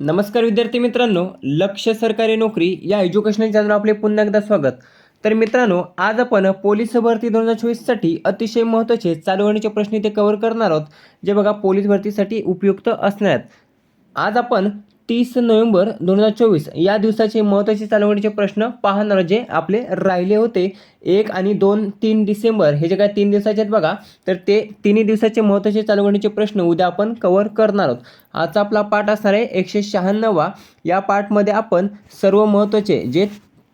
नमस्कार विद्यार्थी मित्रांनो लक्ष सरकारी नोकरी या एज्युकेशनल चॅनल आपले पुन्हा एकदा स्वागत. तर मित्रांनो आज आपण पोलीस भरती दोन हजार चोवीससाठी अतिशय महत्त्वाचे चालू होण्याचे प्रश्न इथे कव्हर करणार आहोत जे बघा पोलीस भरतीसाठी उपयुक्त असणार आहेत. आज आपण तीस नोव्हेंबर दोन हजार चोवीस. या दिवसाचे महत्त्वाचे चालवणीचे प्रश्न पाहणार जे आपले राहिले होते एक आणि दोन तीन डिसेंबर. हे जे काय तीन दिवसाचे आहेत बघा तर ते तिन्ही दिवसाचे महत्त्वाचे चालवणीचे प्रश्न उद्या आपण कवर करणार आहोत. आजचा आपला पाठ असणार आहे एकशे शहाण्णवा. या पाठमध्ये आपण सर्व महत्त्वाचे जे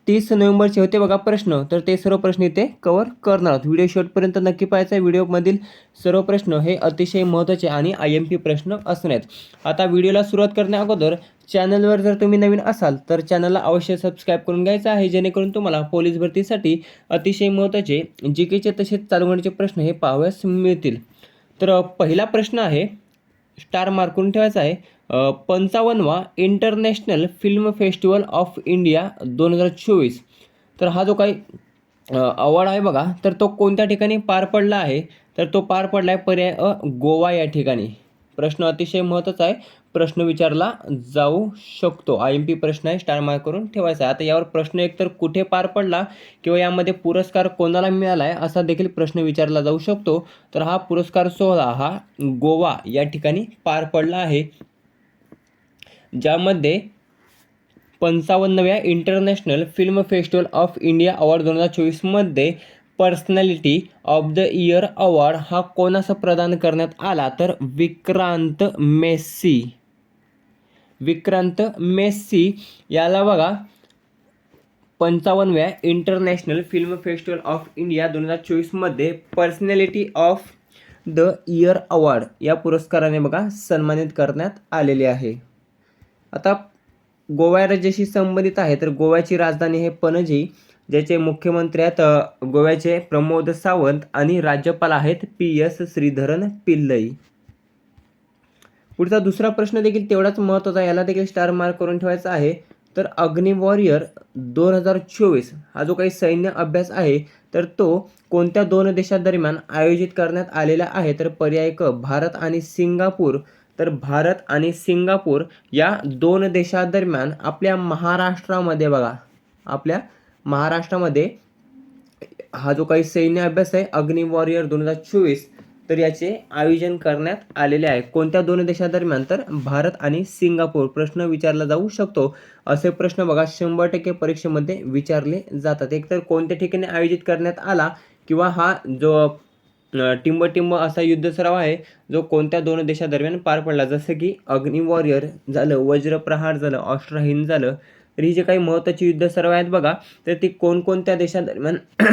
तीस नोव्हेंबरचे होते बघा प्रश्न. तर ते सर्व प्रश्न इथे कवर करणार आहोत. व्हिडिओ शेवटपर्यंत नक्की पाहायचा आहे. व्हिडिओमधील सर्व प्रश्न हे अतिशय महत्त्वाचे आणि आय एम पी प्रश्न असणार आहेत. आता व्हिडिओला सुरुवात करण्या अगोदर चॅनलवर जर तुम्ही नवीन असाल तर चॅनलला अवश्य सबस्क्राईब करून घ्यायचं आहे. जेणेकरून तुम्हाला पोलीस भरतीसाठी अतिशय महत्त्वाचे जी केचे तसेच चालवण्याचे प्रश्न हे पाहाव्यास मिळतील. तर पहिला प्रश्न आहे स्टार मार्क करून ठेवायचा आहे. पंचावन्नवा international film festival of India दोन हजार चोवीस. तर हा जो काही अवॉर्ड आहे बघा तर तो कोणत्या ठिकाणी पार पडला आहे? तर तो पार पडला आहे पर्याय अ गोवा या ठिकाणी. प्रश्न अतिशय महत्त्वाचा आहे. प्रश्न विचारला जाऊ शकतो. आय एम पी प्रश्न आहे स्टार मार्क करून ठेवायचा आहे. आता यावर प्रश्न एकतर कुठे पार पडला किंवा यामध्ये पुरस्कार कोणाला मिळाला आहे असा देखील प्रश्न विचारला जाऊ शकतो. तर हा पुरस्कार सोहळा हा गोवा या ठिकाणी पार पडला आहे. ज्यामध्ये पंचावन्नव्या international film festival of India award दोन हजार चोवीसमध्ये personality of the year award हा कोणास प्रदान करण्यात आला? तर विक्रांत मेस्सी. विक्रांत मेस्सी याला बघा. पंचावन्नव्या international film festival of India दोन हजार चोवीसमध्ये personality of the year award या पुरस्काराने बघा सन्मानित करण्यात आलेले आहे. आता गोवा राज्याशी संबंधित आहे तर गोव्याची राजधानी हे पणजी ज्याचे मुख्यमंत्री आहेत गोव्याचे प्रमोद सावंत आणि राज्यपाल आहेत पी एस श्रीधरन पिल्लई. पुढचा दुसरा प्रश्न देखील तेवढाच महत्त्वाचा आहे याला देखील स्टार मार्क करून ठेवायचा आहे. तर अग्नि वॉरियर दोन हजार चोवीस हा जो काही सैन्य अभ्यास आहे तर तो कोणत्या दोन देशांदरम्यान आयोजित करण्यात आलेला आहे? तर पर्याय क भारत आणि सिंगापूर. तर भारत आणि सिंगापूर या दोन देशादरम्यान आपल्या महाराष्ट्रामध्ये बघा आपल्या महाराष्ट्रामध्ये हा जो काही सैन्य अभ्यास आहे अग्नि वॉरियर दोन हजार चोवीस तर याचे आयोजन करण्यात आलेले आहे. कोणत्या दोन देशादरम्यान? तर भारत आणि सिंगापूर. प्रश्न विचारला जाऊ शकतो. असे प्रश्न बघा शंभर टक्के परीक्षेमध्ये विचारले जातात. एकतर कोणत्या ठिकाणी आयोजित करण्यात आला किंवा हा जो टिंबटिंब टिंब टिंब असा युद्ध सराव आहे जो कोणत्या दोन देशादरम्यान पार पडला. जसं की अग्नि वॉरियर झालं वज्रप्रहार झालं ऑस्ट्राहीन झालं तर ही जे काही महत्त्वाची युद्ध सराव आहेत बघा तर ती कोणकोणत्या देशादरम्यान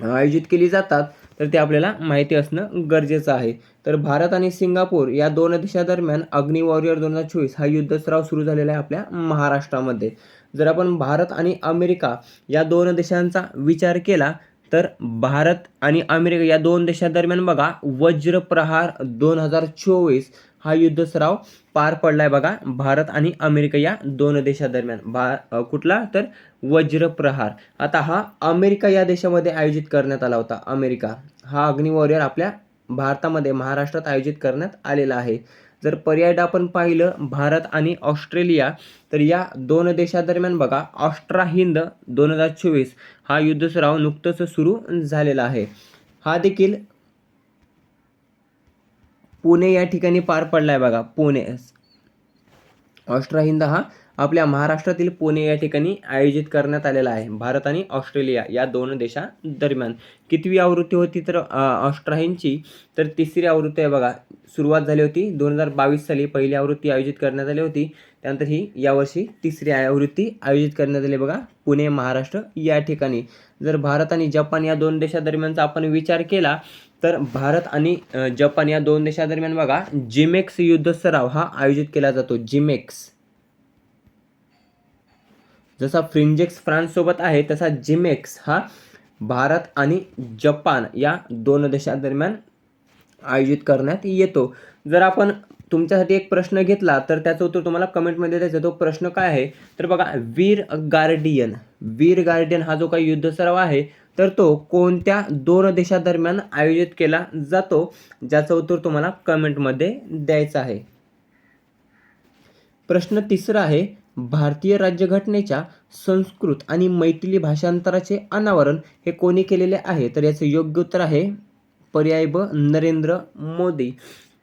आयोजित केली जातात तर ते आपल्याला माहिती असणं गरजेचं आहे. तर भारत आणि सिंगापूर या दोन देशादरम्यान अग्नि वॉरियर दोन हजार चोवीस हा युद्ध सराव सुरू झालेला आहे आपल्या महाराष्ट्रामध्ये. जर आपण भारत आणि अमेरिका या दोन देशांचा विचार केला तर भारत आणि अमेरिका या दोन देशादरम्यान बघा वज्रप्रहार दोन हजार चोवीस हा युद्ध सराव पार पडलाय बघा भारत आणि अमेरिका या दोन देशादरम्यान. भा कुठला? तर वज्रप्रहार. आता हा अमेरिका या देशामध्ये आयोजित करण्यात आला होता. अमेरिका हा अग्नि वॉरियर आपल्या भारतामध्ये महाराष्ट्रात आयोजित करण्यात आलेला आहे. जर पर्याय आपण पाहिलं भारत आणि ऑस्ट्रेलिया तर या दोन देशादरम्यान बघा ऑस्ट्रा हिंद दोन हजार चोवीस हा युद्ध सराव नुकतंच सुरू झालेला आहे. हा देखील पुणे या ठिकाणी पार पडला आहे बघा पुणे. ऑस्ट्रा हिंद हा आपल्या महाराष्ट्रातील पुणे या ठिकाणी आयोजित करण्यात आलेला आहे. भारत आणि ऑस्ट्रेलिया या दोन देशांदरम्यान कितवी आवृत्ती होती तर अ, तर तिसरी आवृत्ती आहे बघा. सुरुवात झाली होती दोन हजार बावीस साली. पहिली आवृत्ती आयोजित करण्यात आली होती. त्यानंतर ही यावर्षी तिसरी आवृत्ती आयोजित करण्यात आली बघा. पुणे महाराष्ट्र या ठिकाणी. जर भारत आणि जपान या दोन देशादरम्यानचा आपण विचार केला तर भारत आणि जपान या दोन देशादरम्यान बघा जिमेक्स युद्ध सराव हा आयोजित केला जातो. जिमेक्स. जसा फ्रिंजेक्स फ्रान्ससोबत आहे तसा जिमेक्स हा भारत आणि जपान या दोन देशांदरम्यान आयोजित करण्यात येतो. जर आपण तुमच्यासाठी एक प्रश्न घेतला तर त्याचं उत्तर तुम्हाला कमेंटमध्ये द्यायचं तो प्रश्न काय आहे? तर बघा वीर गार्डियन. वीर गार्डियन हा जो काही युद्ध सराव आहे तर तो कोणत्या दोन देशादरम्यान आयोजित केला जातो? ज्याचं उत्तर तुम्हाला कमेंटमध्ये द्यायचं आहे. प्रश्न तिसरा आहे भारतीय राज्यघटनेच्या संस्कृत आणि मैथिली भाषांतराचे अनावरण हे कोणी केलेले आहे? तर याचं योग्य उत्तर आहे पर्याय ब नरेंद्र मोदी.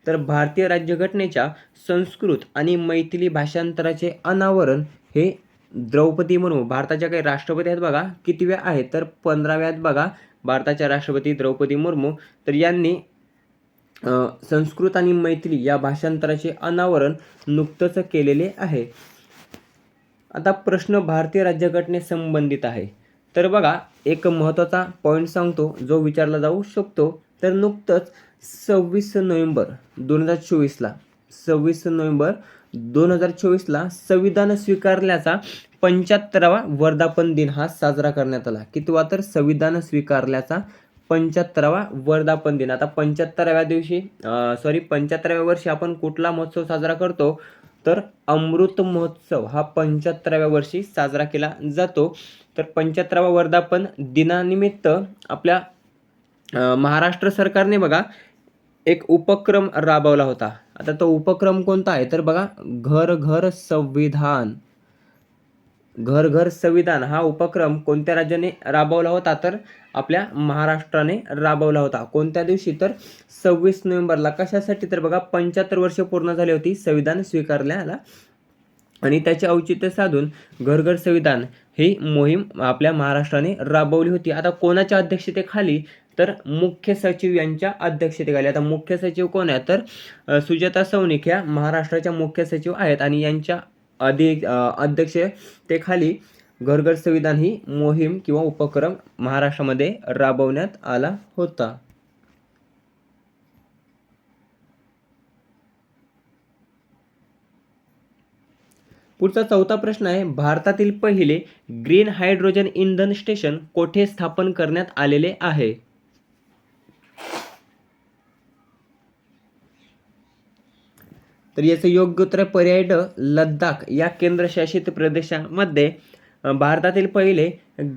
तर भारतीय राज्यघटनेच्या संस्कृत आणि मैथिली भाषांतराचे अनावरण हे द्रौपदी मुर्मू भारताच्या काही राष्ट्रपती आहेत बघा कितव्या आहेत? तर पंधराव्या आहेत बघा भारताच्या राष्ट्रपती द्रौपदी मुर्मू. तर यांनी संस्कृत आणि मैथिली या भाषांतराचे अनावरण नुकतंच केलेले आहे. आता प्रश्न भारतीय राज्यघटने संबंधित आहे. तर बघा एक महत्त्वाचा पॉईंट सांगतो जो विचारला जाऊ शकतो. तर नुकतंच सव्वीस नोव्हेंबर दोन हजार चोवीसला सव्वीस नोव्हेंबर दोन हजार चोवीसला संविधान स्वीकारल्याचा पंच्याहत्तरावा वर्धापन दिन हा साजरा करण्यात आला. कितवा तर संविधान स्वीकारल्याचा पंच्याहत्तरावा वर्धापन दिन. आता पंच्याहत्तराव्या दिवशी सॉरी पंच्याहत्तराव्या वर्षी आपण कुठला महोत्सव साजरा करतो? तर अमृत महोत्सव हा पंच्याहत्तराव्या वर्षी साजरा केला जातो. तर पंच्याहत्तरावा वर्धापन दिनानिमित्त आपल्या महाराष्ट्र सरकारने बघा एक उपक्रम राबवला होता. आता तो उपक्रम कोणता आहे? तर बघा घर घर संविधान. घर घर संविधान हा उपक्रम कोणत्या राज्याने राबवला होता? तर आपल्या महाराष्ट्राने राबवला होता. कोणत्या दिवशी? तर सव्वीस नोव्हेंबरला. कशासाठी? तर बघा पंच्याहत्तर वर्ष पूर्ण झाली होती संविधान स्वीकारल्याला आणि त्याचे औचित्य साधून घर घर संविधान ही मोहीम आपल्या महाराष्ट्राने राबवली होती. आता कोणाच्या अध्यक्षतेखाली? तर मुख्य सचिव यांच्या अध्यक्षतेखाली. आता मुख्य सचिव कोण आहे तर सुजाता सौनिक ह्या महाराष्ट्राच्या मुख्य सचिव आहेत. आणि यांच्या अधि अध्यक्षतेखाली घरघर संविधान ही मोहीम किंवा उपक्रम महाराष्ट्रामध्ये राबवण्यात आला होता. पुढचा चौथा प्रश्न आहे भारतातील पहिले ग्रीन हायड्रोजन इंधन स्टेशन कोठे स्थापन करण्यात आलेले आहे? तर याचं योग्य उत्तर पर्याय ड लद्दाख या केंद्रशासित प्रदेशामध्ये. भारतातील पहिले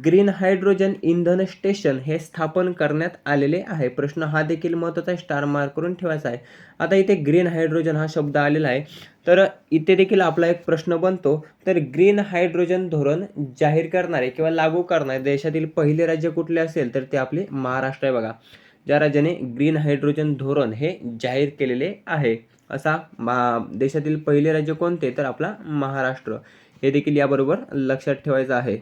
ग्रीन हायड्रोजन इंधन स्टेशन हे स्थापन करण्यात आलेले आहे. प्रश्न हा देखील महत्त्वाचा आहे स्टार मार्क करून ठेवायचा आहे. आता इथे ग्रीन हायड्रोजन हा शब्द आलेला आहे. तर इथे देखील आपला एक प्रश्न बनतो तर ग्रीन हायड्रोजन धोरण जाहीर करणारे किंवा लागू करणारे देशातील पहिले राज्य कुठले असेल तर ते आपले महाराष्ट्र आहे बघा. ज्या राज्याने ग्रीन हायड्रोजन धोरण हे जाहीर केलेले आहे. असा मा देशातील पहिले राज्य कोणते? तर आपला महाराष्ट्र. हे देखील याबरोबर लक्षात ठेवायचं आहे.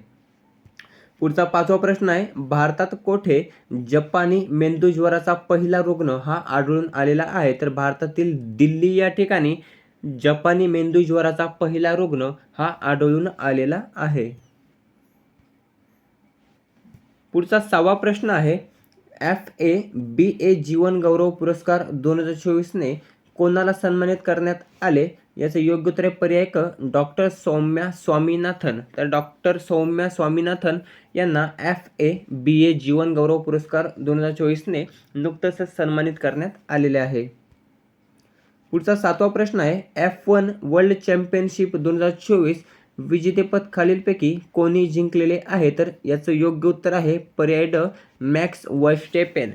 पुढचा पाचवा प्रश्न आहे भारतात कोठे जपानी मेंदूज्वराचा पहिला रुग्ण हा आढळून आलेला आहे? तर भारतातील दिल्ली या ठिकाणी जपानी मेंदूज्वराचा पहिला रुग्ण हा आढळून आलेला आहे. पुढचा सहावा प्रश्न आहे एफ ए बी ए जीवन गौरव पुरस्कार दोन हजार चोवीसने कोणाला सन्मानित करण्यात आले? याचं योग्य उत्तर आहे पर्याय क. डॉक्टर सौम्या स्वामीनाथन. तर डॉक्टर सौम्या स्वामीनाथन यांना एफ ए बी ए जीवन गौरव पुरस्कार दोन हजार चोवीसने नुकतंच सन्मानित करण्यात आलेले आहे. पुढचा सातवा प्रश्न आहे. एफ वन वर्ल्ड चॅम्पियनशिप दोन हजार चोवीस विजेतेपद खालीलपैकी कोणी जिंकलेले आहे? तर याचं योग्य उत्तर आहे पर्याय ड. Max Verstappen.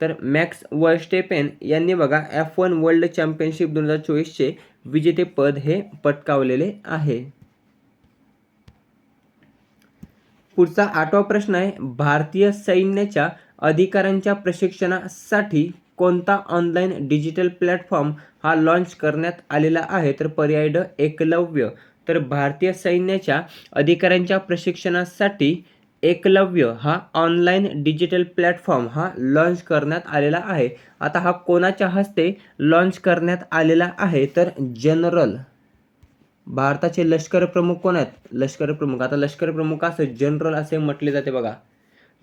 तर मॅक्स वर्स्टेपेन यांनी बघा एफ वन वर्ल्ड चॅम्पियनशिप दोन हजार चोवीसचे विजेतेपद हे पटकावलेले आहे. पुढचा आठवा प्रश्न आहे भारतीय सैन्याच्या अधिकाऱ्यांच्या प्रशिक्षणासाठी कोणता ऑनलाईन डिजिटल प्लॅटफॉर्म हा लॉन्च करण्यात आलेला आहे? तर पर्याय ड एकलव्य. तर भारतीय सैन्याच्या अधिकाऱ्यांच्या प्रशिक्षणासाठी एकलव्य हा ऑनलाईन डिजिटल प्लॅटफॉर्म हा लॉन्च करण्यात आलेला आहे. आता हा कोणाच्या हस्ते लॉन्च करण्यात आलेला आहे? तर जनरल भारताचे लष्कर प्रमुख कोण आहेत? लष्कर प्रमुख. आता लष्कर प्रमुख असं जनरल असे म्हटले जाते बघा.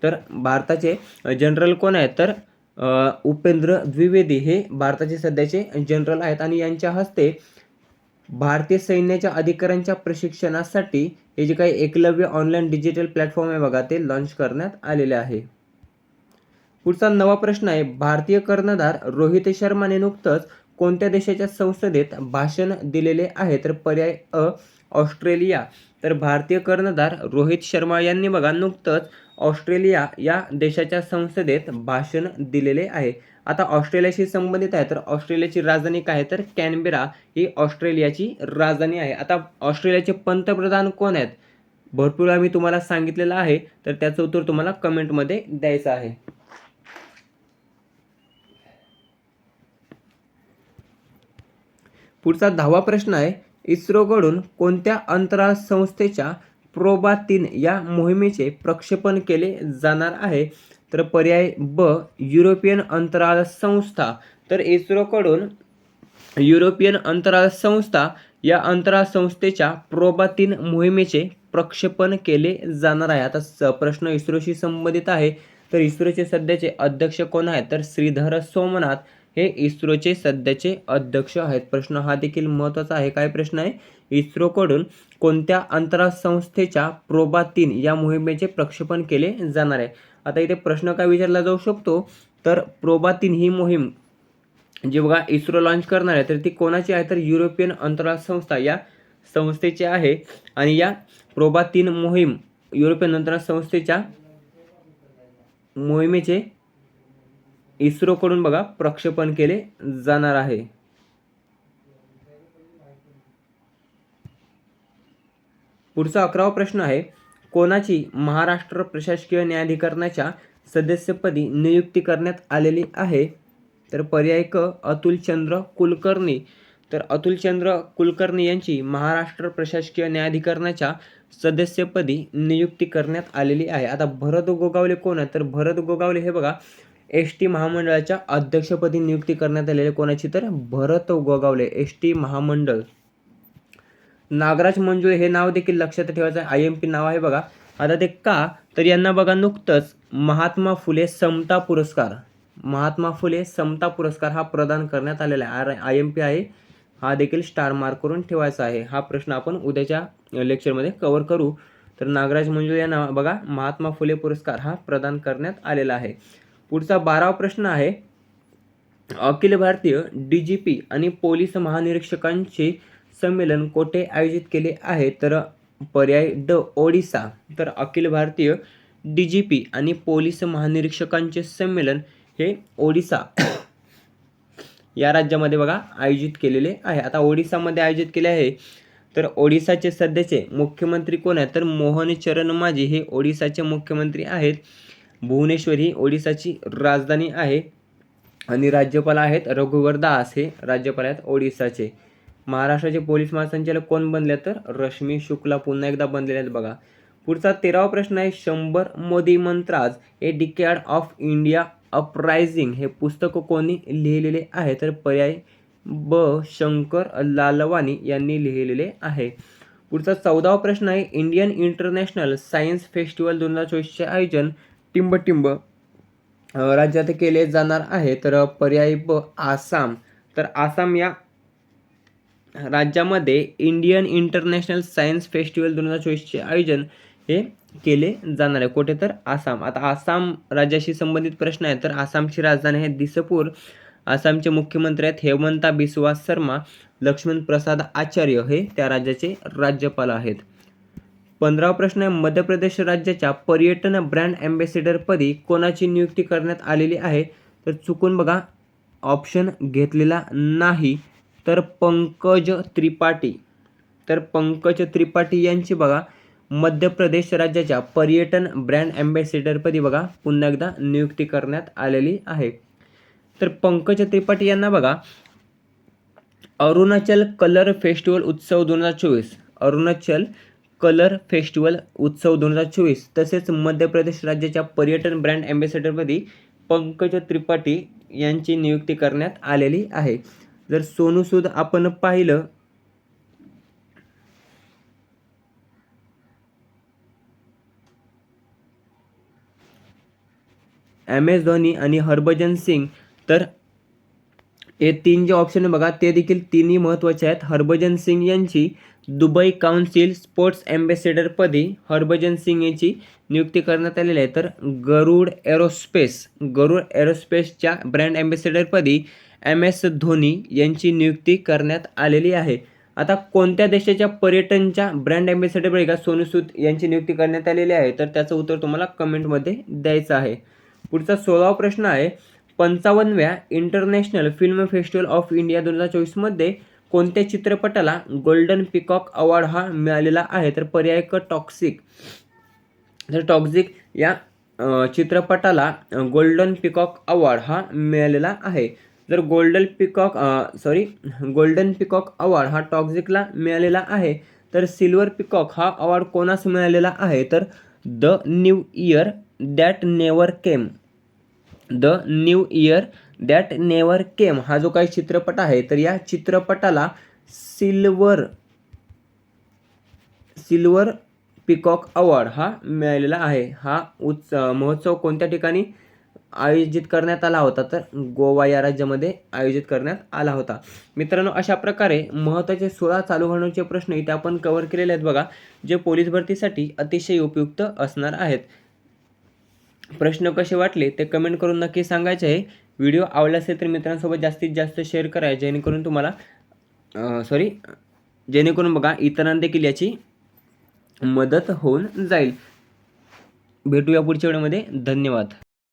तर भारताचे जनरल कोण आहेत? तर उपेंद्र द्विवेदी हे भारताचे सध्याचे जनरल आहेत. आणि यांच्या हस्ते भारतीय सैन्याच्या अधिकाऱ्यांच्या प्रशिक्षणासाठी हे जे काही एकलव्य ऑनलाईन डिजिटल प्लॅटफॉर्म आहे बघा ते लॉन्च करण्यात आलेले आहे. पुढचा नवा प्रश्न आहे भारतीय कर्णधार रोहित शर्माने नुकतंच कोणत्या देशाच्या संसदेत भाषण दिलेले आहे? तर पर्याय अ ऑस्ट्रेलिया. तर भारतीय कर्णधार रोहित शर्मा यांनी बघा नुकतंच ऑस्ट्रेलिया या देशाच्या संसदेत भाषण दिलेले आहे. आता ऑस्ट्रेलियाशी संबंधित आहे तर ऑस्ट्रेलियाची राजधानी काय तर कॅनबेरा ही ऑस्ट्रेलियाची राजधानी आहे. आता ऑस्ट्रेलियाचे पंतप्रधान कोण आहेत? भरपूर आम्ही मी तुम्हाला सांगितलेलं आहे तर त्याचं उत्तर तुम्हाला कमेंटमध्ये द्यायचं आहे. पुढचा दहावा प्रश्न आहे इस्रोकडून कोणत्या अंतराळ संस्थेच्या प्रोबा तीन या मोहिमेचे प्रक्षेपण केले जाणार आहे. तर पर्याय ब युरोपियन अंतराळ संस्था. तर इस्रोकडून युरोपियन अंतराळ संस्था या अंतराळ संस्थेच्या प्रोबा तीन मोहिमेचे प्रक्षेपण केले जाणार आहे. आता स प्रश्न इस्रोशी संबंधित आहे. तर इस्रोचे सध्याचे अध्यक्ष कोण आहेत? तर श्रीधर सोमनाथ. हे इस्रोचे सध्याचे अध्यक्ष आहेत. प्रश्न हा देखील महत्त्वाचा आहे. काय प्रश्न आहे? इस्रोकडून कोणत्या अंतराळ संस्थेच्या प्रोबा तीन या मोहिमेचे प्रक्षेपण केले जाणार आहे? आता इथे प्रश्न काय विचारला जाऊ शकतो? तर प्रोबा तीन ही मोहीम जी बघा इस्रो लॉन्च करणार आहे तर ती कोणाची आहे? तर युरोपियन अंतराळ संस्था या संस्थेची आहे. आणि या प्रोबा तीन मोहीम युरोपियन अंतराळ संस्थेच्या मोहिमेचे इस्रोकडून बघा प्रक्षेपण केले जाणार आहे. पुढचा अकरावा प्रश्न आहे कोणाची महाराष्ट्र प्रशासकीय न्यायाधिकरणाच्या सदस्यपदी नियुक्ती करण्यात आलेली आहे? तर पर्याय क अतुलचंद्र कुलकर्णी. तर अतुलचंद्र कुलकर्णी यांची महाराष्ट्र प्रशासकीय न्यायाधिकरणाच्या सदस्यपदी नियुक्ती करण्यात आलेली आहे. आता भरत गोगावले कोण आहे तर भरत गोगावले हे बघा एस टी महामंडळाच्या अध्यक्षपदी नियुक्ती करण्यात आलेली कोणाची तर? भरत गोगावले एस टी महामंडळ. नागराज मंजुळे हे नाव देखील लक्षात ठेवायचं आय एम पी नाव आहे बघा. आता ते का? तर यांना बघा नुकतंच महात्मा फुले समता पुरस्कार. महात्मा फुले समता पुरस्कार हा प्रदान करण्यात आलेला आहे. आय एम पी आहे. हा देखील स्टार मार्क करून ठेवायचा आहे. हा प्रश्न आपण उद्याच्या लेक्चरमध्ये कव्हर करू. तर नागराज मंजुळे यांना बघा महात्मा फुले पुरस्कार हा प्रदान करण्यात आलेला आहे. पुढचा बारावा प्रश्न आहे. अखिल भारतीय डी जी पी आणि पोलीस महानिरीक्षकांचे संमेलन कोठे आयोजित केले आहे? तर पर्याय ड ओडिसा. तर अखिल भारतीय डी जी पी आणि पोलीस महानिरीक्षकांचे संमेलन हे ओडिसा या राज्यामध्ये बघा आयोजित केलेले आहे. आता ओडिसामध्ये आयोजित केले आहे. तर ओडिसाचे सध्याचे मुख्यमंत्री कोण आहेत? तर मोहन चरण माझी हे ओडिसाचे मुख्यमंत्री आहेत. भुवनेश्वर ही ओडिसाची राजधानी आहे. आणि राज्यपाल आहेत रघुवर दास हे राज्यपाल आहेत ओडिसाचे. महाराष्ट्राचे पोलीस महासंचालक कोण बनले तर? रश्मी शुक्ला पुन्हा एकदा बनलेले आहेत बघा. पुढचा तेरावा प्रश्न आहे शंभर Modi mantras a decade of India uprising हे पुस्तक कोणी लिहिलेले आहे? तर पर्याय ब. शंकर लालवानी यांनी लिहिलेले आहे. पुढचा चौदावा प्रश्न आहे इंडियन इंटरनॅशनल सायन्स फेस्टिवल दोन हजार चोवीसचे आयोजन टिंबटिंब राज्यात केले जाणार आहे. तर पर्यायी ब आसाम. तर आसाम या राज्यामध्ये इंडियन इंटरनॅशनल सायन्स फेस्टिवल दोन हजार चोवीसचे आयोजन हे केले जाणार आहे. कुठे तर? आसाम. आता आसाम राज्याशी संबंधित प्रश्न आहे तर आसामची राजधानी आहे दिसपूर. आसामचे मुख्यमंत्री आहेत हेमंता बिस्वा शर्मा. लक्ष्मण प्रसाद आचार्य हे त्या राज्याचे राज्यपाल आहेत. पंधरावा प्रश्न आहे मध्य प्रदेश राज्याच्या पर्यटन ब्रँड ॲम्बेसिडरपदी कोणाची नियुक्ती करण्यात आलेली आहे? तर चुकून बघा ऑप्शन घेतलेला नाही. तर पंकज त्रिपाठी. तर पंकज त्रिपाठी यांची बघा मध्य प्रदेश राज्याच्या पर्यटन ब्रँड ॲम्बेसिडरपदी बघा पुन्हा एकदा नियुक्ती करण्यात आलेली आहे. तर पंकज त्रिपाठी यांना बघा अरुणाचल कलर फेस्टिवल उत्सव दोन हजार चोवीस. अरुणाचल कलर फेस्टिवल उत्सव दोन हजार चोवीस तसेच मध्य प्रदेश राज्याच्या पर्यटन ब्रँड अँबॅसेडरपदी पंकज त्रिपाठी यांची नियुक्ती करण्यात आलेली आहे. जर सोनू सूद आपण पाहिलं एम एस धोनी आणि हरभजन सिंग तर हे तीन जे ऑप्शन आहे बघा ते देखील तिन्ही महत्त्वाचे आहेत. हरभजन सिंग यांची दुबई काउन्सिल स्पोर्ट्स अँबॅसेडरपदी हरभजन सिंग यांची नियुक्ती करण्यात आलेली आहे. तर गरुड एरोस्पेस गरुड एरोस्पेसच्या ब्रँड अँबॅसेडरपदी एम एस धोनी यांची नियुक्ती करण्यात आलेली आहे. आता कोणत्या देशाच्या पर्यटनच्या ब्रँड अँबॅसेडर का सोनू सूद यांची नियुक्ती करण्यात आलेली आहे? तर त्याचं उत्तर तुम्हाला कमेंटमध्ये द्यायचं आहे. पुढचा सोळावा प्रश्न आहे. पंचावन्नव्या international film festival of India दोन हजार चोवीसमध्ये कोणत्या चित्रपटाला गोल्डन पिकॉक अवॉर्ड हा मिळालेला आहे? तर पर्याय क टॉक्सिक. तर टॉक्झिक या चित्रपटाला गोल्डन पिकॉक अवॉर्ड हा मिळालेला आहे. जर golden peacock sorry golden peacock award हा टॉक्झिकला मिळालेला आहे तर सिल्वर पिकॉक हा अवॉर्ड कोणास मिळालेला आहे? तर the new year that never came. The new year that never came हा जो काही चित्रपट आहे तर या चित्रपटाला सिल्वर सिल्वर पिकॉक अवॉर्ड हा मिळालेला आहे. हा उत्स महोत्सव कोणत्या ठिकाणी आयोजित करण्यात आला होता तर गोवा या राज्यामध्ये आयोजित करण्यात आला होता. मित्रांनो अशा प्रकारे महत्त्वाचे सोळा चालू घडवण्याचे प्रश्न इथे आपण कव्हर केलेले आहेत बघा जे पोलीस भरतीसाठी अतिशय उपयुक्त असणार आहेत. प्रश्न कसे वाटले ते कमेंट करून नक्की सांगायचे आहे. व्हिडिओ आवडला असेल तर मित्रांसोबत जास्तीत जास्त शेअर करा जेणेकरून तुम्हाला सॉरी जेणेकरून बघा इतरांना देखील याची मदत होऊन जाईल. भेटूया पुढच्या वेळेमध्ये धन्यवाद.